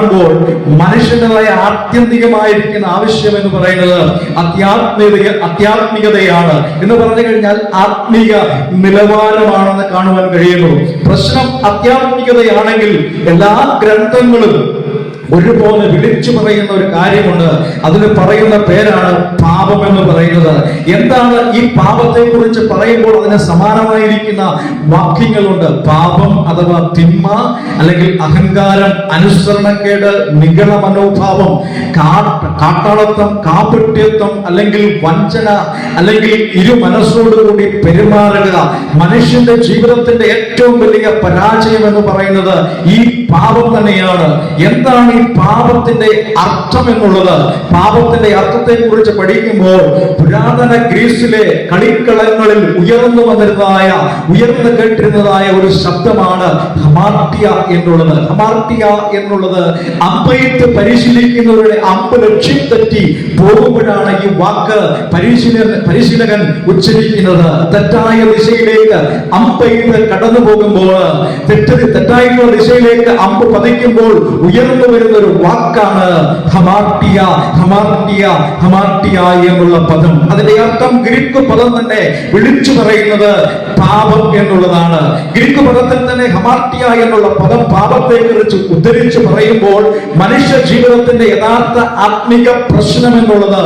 പ്പോൾ മനുഷ്യനുള്ള ആത്യന്തികമായിരിക്കുന്ന ആവശ്യം എന്ന് പറയുന്നത് അത്യാത്മിക അത്യാത്മികതയാണ്. എന്ന് പറഞ്ഞു കഴിഞ്ഞാൽ ആത്മീക നിലവാരമാണെന്ന് കാണുവാൻ കഴിയുന്നു. പ്രശ്നം അത്യാത്മികതയാണെങ്കിൽ എല്ലാ ഗ്രന്ഥങ്ങളും ഒരുപോലെ വിളിച്ചു പറയുന്ന ഒരു കാര്യമുണ്ട്. അതിന് പറയുന്ന പേരാണ് പാപം എന്ന് പറയുന്നത്. എന്താണ് ഈ പാപത്തെ കുറിച്ച് പറയുമ്പോൾ അതിന് സമാനമായിരിക്കുന്ന വാക്യങ്ങളുണ്ട്? പാപം അഥവാ തിന്മ അല്ലെങ്കിൽ അഹങ്കാരം അനുസരണക്കേട് നിഗള മനോഭാവം കാട്ടാളത്വം കാപട്യത്വം അല്ലെങ്കിൽ വഞ്ചന അല്ലെങ്കിൽ ഇരു മനസ്സോടുകൂടി പെരുമാറുക. മനുഷ്യന്റെ ജീവിതത്തിന്റെ ഏറ്റവും വലിയ പരാജയം എന്ന് പറയുന്നത് ഈ പാപം തന്നെയാണ്. എന്താണ് ഈ പാപത്തിന്റെ അർത്ഥം എന്നുള്ളത് പാപത്തിന്റെ അർത്ഥത്തെ കുറിച്ച് പഠിക്കുമ്പോൾ പുരാതന ഗ്രീസിലെ കളിക്കളങ്ങളിൽ ഉയർന്നു വന്നിരുന്നതായ ഉയർന്നു കേട്ടിരുന്നതായ ഒരു ശബ്ദമാണ് ഹമാർട്ടിയ എന്നുള്ളത്. ഹമാർട്ടിയ എന്നുള്ളത് അമ്പയത്ത് പരിശീലിക്കുന്നവരുടെ അമ്പ് ലക്ഷ്യം തെറ്റി പോകുമ്പോഴാണ് ഈ വാക്ക് പരിശീലന പരിശീലകൻ ഉച്ചരിക്കുന്നത്. തെറ്റായ ദിശയിലേക്ക് അമ്പയത്ത് കടന്നു പോകുമ്പോൾ തെറ്റ് തെറ്റായിട്ടുള്ള ദിശയിലേക്ക് അമ്പ് പതിക്കുമ്പോൾ ഉയർന്നു വരുന്ന ഒരു വാക്കാണ് ഹമാർട്ടിയ ഹമാർട്ടിയ ഹമാർട്ടിയ എന്നുള്ള പദം. അതിന്റെ അർത്ഥം ഗ്രീക്ക് പദം തന്നെ വിളിച്ചു പറയുന്നത് പാപം എന്നുള്ളതാണ്. ഗ്രീക്ക് പദത്തിൽ തന്നെ ഹമാർട്ടിയ എന്നുള്ള പദം പാപത്തെ കുറിച്ച് ഉദ്ധരിച്ചു പറയുമ്പോൾ മനുഷ്യ ജീവിതത്തിന്റെ യഥാർത്ഥ ആത്മിക പ്രശ്നം എന്നുള്ളത്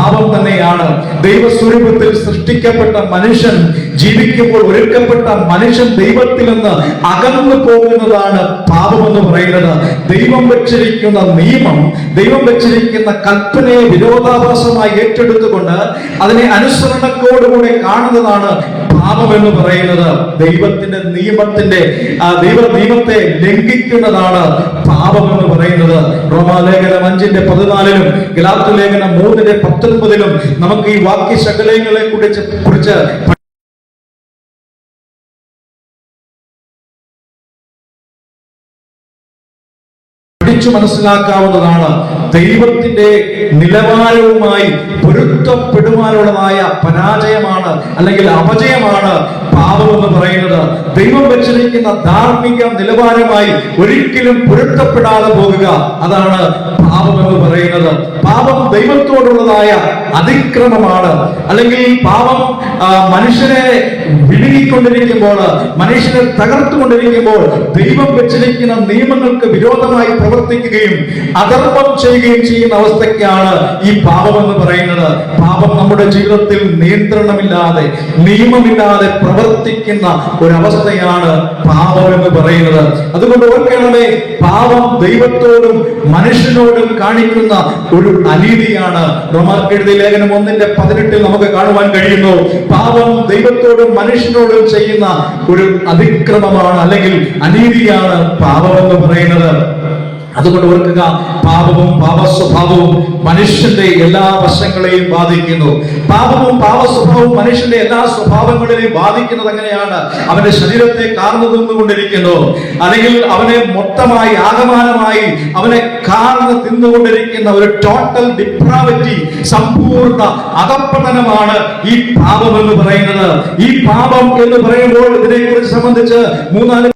പാപം തന്നെയാണ്. ദൈവസ്വരൂപത്തിൽ സൃഷ്ടിക്കപ്പെട്ട മനുഷ്യൻ ജീവിക്കുമ്പോൾ ഒരുക്കപ്പെട്ട മനുഷ്യൻ ദൈവത്തിൽ നിന്ന് അകന്നു പോകുന്നതാണ് പാപം എന്ന് പറയുന്നത്. ദൈവം വെച്ചിരിക്കുന്ന നിയമം ദൈവം വെച്ചിരിക്കുന്ന കൽപ്പനയെ വിരോധാഭാസമായി ഏറ്റെടുത്തുകൊണ്ട് അതിനെ അനുസരണത്തോടുകൂടെ കാണുന്നതാണ് പാപം എന്ന് പറയുന്നത്. ദൈവത്തിന്റെ നിയമത്തിന്റെ ആ ദൈവ നിയമത്തെ ലംഘിക്കുന്നതാണ് പാപം എന്ന് പറയുന്നത്. റോമാലേഖനം അഞ്ചിന്റെ പതിനാലിലും ഗലാത്തു ലേഖനം മൂന്നിന്റെ പത്തൊൻപതിലും നമുക്ക് ഈ വാക്യ ശകലങ്ങളെ കുറിച്ച് കുറിച്ച് പഠിച്ചു മനസ്സിലാക്കാവുന്നതാണ് ദൈവത്തിന്റെ നിലവാരവുമായി പൊരുത്തപ്പെടുവാനുള്ളതായ പരാജയമാണ് അല്ലെങ്കിൽ അപജയമാണ് പാപം എന്ന് പറയുന്നത്. ദൈവം വെച്ചിരിക്കുന്ന ധാർമ്മിക നിലവാരമായി ഒരിക്കലും പൊരുത്തപ്പെടാതെ പോകുക. അതാണ് പാപം എന്ന് പറയുന്നത്. പാപം ദൈവത്തോടുള്ളതായ അതിക്രമമാണ്. അല്ലെങ്കിൽ പാപം മനുഷ്യനെ വിഴുകിക്കൊണ്ടിരിക്കുമ്പോൾ മനുഷ്യനെ തകർത്തുകൊണ്ടിരിക്കുമ്പോൾ ദൈവം വെച്ചിരിക്കുന്ന നിയമങ്ങൾക്ക് വിരോധമായി പ്രവർത്തിക്കുകയും അധർമ്മം ചെയ്യുകയും ചെയ്യുന്ന അവസ്ഥയ്ക്കാണ് ഈ പാപം എന്ന് പറയുന്നത്. പാപം നമ്മുടെ ജീവിതത്തിൽ നിയന്ത്രണമില്ലാതെ നിയമമില്ലാതെ പ്രവർത്തിക്കുന്ന ഒരവസ്ഥയാണ് പാപം എന്ന് പറയുന്നത്. അതുകൊണ്ട് ഓർക്കണമേ പാപം ദൈവത്തോടും മനുഷ്യനോടും കാണിക്കുന്ന ഒരു അനീതിയാണ്. റോമാർക്കെഴുതിയ ലേഖനം ഒന്നിന്റെ പതിനെട്ടിൽ നമുക്ക് കാണുവാൻ കഴിയുന്നു. പാപം ദൈവത്തോടും മനുഷ്യനോടും ചെയ്യുന്ന ഒരു അതിക്രമമാണ് അല്ലെങ്കിൽ അനീതിയാണ് പാപം എന്ന് പറയുന്നത്. അതുകൊണ്ട് ഓർക്കുക പാപവും പാപസ്വഭാവവും മനുഷ്യന്റെ എല്ലാ വശങ്ങളെയും ബാധിക്കുന്നു. പാപവും പാപസ്വഭാവവും മനുഷ്യന്റെ എല്ലാ സ്വഭാവങ്ങളെയും ബാധിക്കുന്നത് എങ്ങനെയാണ്? അവന്റെ ശരീരത്തെ കാർന്നു തിന്നുകൊണ്ടിരിക്കുന്നു. അല്ലെങ്കിൽ അവനെ മൊത്തമായി ആകമാനമായി അവനെ കാർന്ന് തിന്നുകൊണ്ടിരിക്കുന്ന ഒരു ടോട്ടൽ ഡിപ്രാവിറ്റി സമ്പൂർണ അകപ്പതനമാണ് ഈ പാപം എന്ന് പറയുന്നത്. ഈ പാപം എന്ന് പറയുമ്പോൾ ഇതിനെ കുറിച്ച് സംബന്ധിച്ച് മൂന്നാൽ